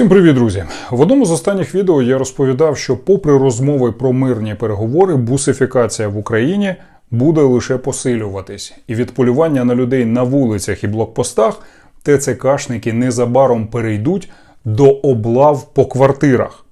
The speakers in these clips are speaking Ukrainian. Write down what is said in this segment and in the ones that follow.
Всім привіт, друзі! В одному з останніх відео я розповідав, що, попри розмови про мирні переговори, бусифікація в Україні буде лише посилюватись, і від полювання на людей на вулицях і блокпостах ТЦКшники незабаром перейдуть до облав по квартирах.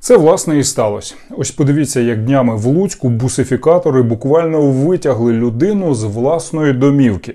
Це власне і сталося. Ось подивіться, як днями в Луцьку бусифікатори буквально витягли людину з власної домівки.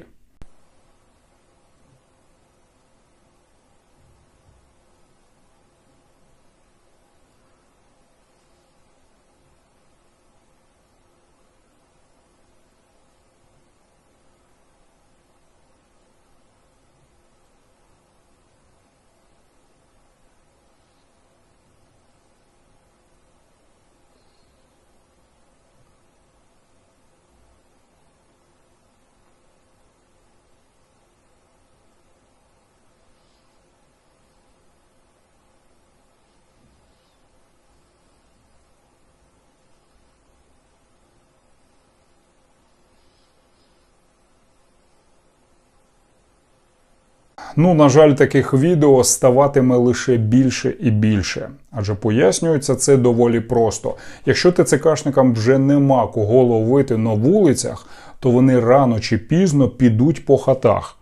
Ну, на жаль, таких відео ставатиме лише більше і більше, адже пояснюється це доволі просто. Якщо ТЦКшникам вже нема кого ловити на вулицях, то вони рано чи пізно підуть по хатах.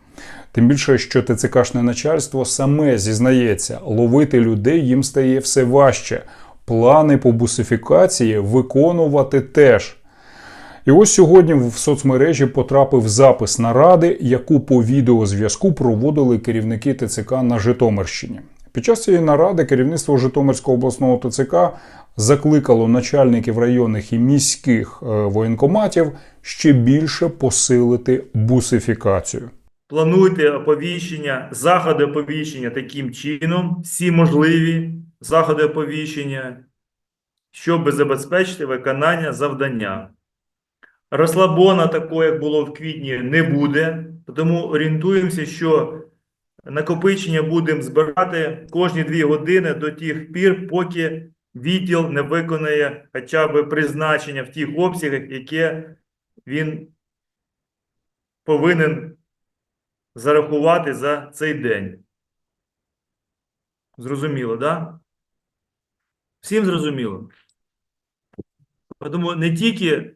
Тим більше, що ТЦКшне начальство саме зізнається, ловити людей їм стає все важче. Плани по бусифікації виконувати теж. І ось сьогодні в соцмережі потрапив запис наради, яку по відеозв'язку проводили керівники ТЦК на Житомирщині. Під час цієї наради керівництво Житомирського обласного ТЦК закликало начальників районних і міських е, воєнкоматів ще більше посилити бусифікацію. Плануйте оповіщення, заходи оповіщення таким чином, всі можливі заходи оповіщення, щоб забезпечити виконання завдання. Розслабона такого, як було в квітні, не буде, тому орієнтуємося, що накопичення будемо збирати кожні дві години до тих пір, поки відділ не виконає хоча б призначення в тих обсягах, яке він повинен зарахувати за цей день. Зрозуміло, так? Да? Всім зрозуміло. Тому не тільки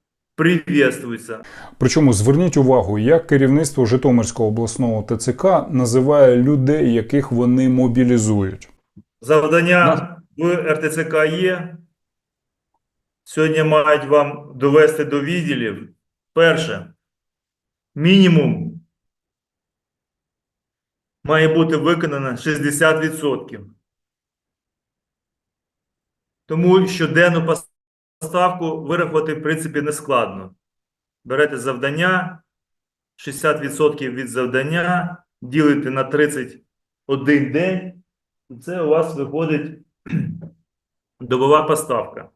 привітствуються. Причому зверніть увагу, як керівництво Житомирського обласного ТЦК називає людей, яких вони мобілізують. Завдання в РТЦК є. Сьогодні мають вам довести до відділів. Перше, мінімум має бути виконано 60%. Тому щоденну поставку вирахувати, в принципі, не складно. Берете завдання, 60% від завдання, ділите на 31 день. І це у вас виходить добова поставка.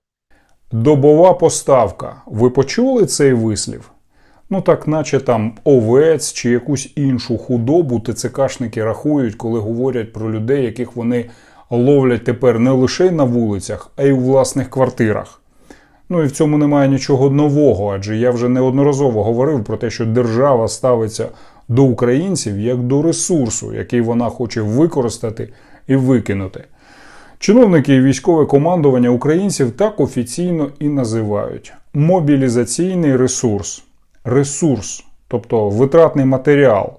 Добова поставка. Ви почули цей вислів? Ну так, наче там овець чи якусь іншу худобу ТЦКшники рахують, коли говорять про людей, яких вони ловлять тепер не лише на вулицях, а й у власних квартирах. Ну і в цьому немає нічого нового, адже я вже неодноразово говорив про те, що держава ставиться до українців як до ресурсу, який вона хоче використати і викинути. Чиновники і військове командування українців так офіційно і називають мобілізаційний ресурс. Ресурс, тобто витратний матеріал.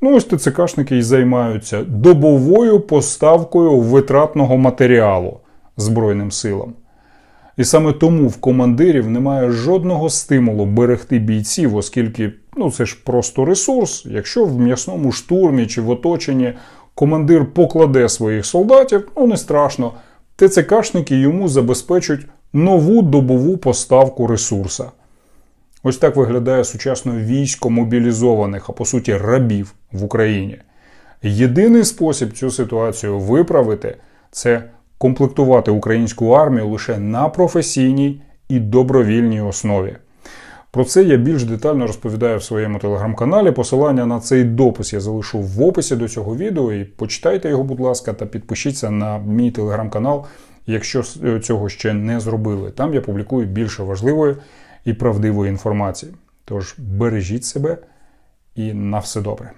Ну, ось ТЦКшники і займаються добовою поставкою витратного матеріалу Збройним силам. І саме тому в командирів немає жодного стимулу берегти бійців, оскільки ну, це ж просто ресурс. Якщо в м'ясному штурмі чи в оточенні командир покладе своїх солдатів, ну не страшно. ТЦКшники йому забезпечать нову добову поставку ресурса. Ось так виглядає сучасне військо мобілізованих, а по суті рабів в Україні. Єдиний спосіб цю ситуацію виправити це комплектувати українську армію лише на професійній і добровільній основі. Про це я більш детально розповідаю в своєму телеграм-каналі. Посилання на цей допис я залишу в описі до цього відео. І почитайте його, будь ласка, та підпишіться на мій телеграм-канал, якщо е, цього ще не зробили. Там я публікую більше важливої і правдивої інформації. Тож бережіть себе і на все добре.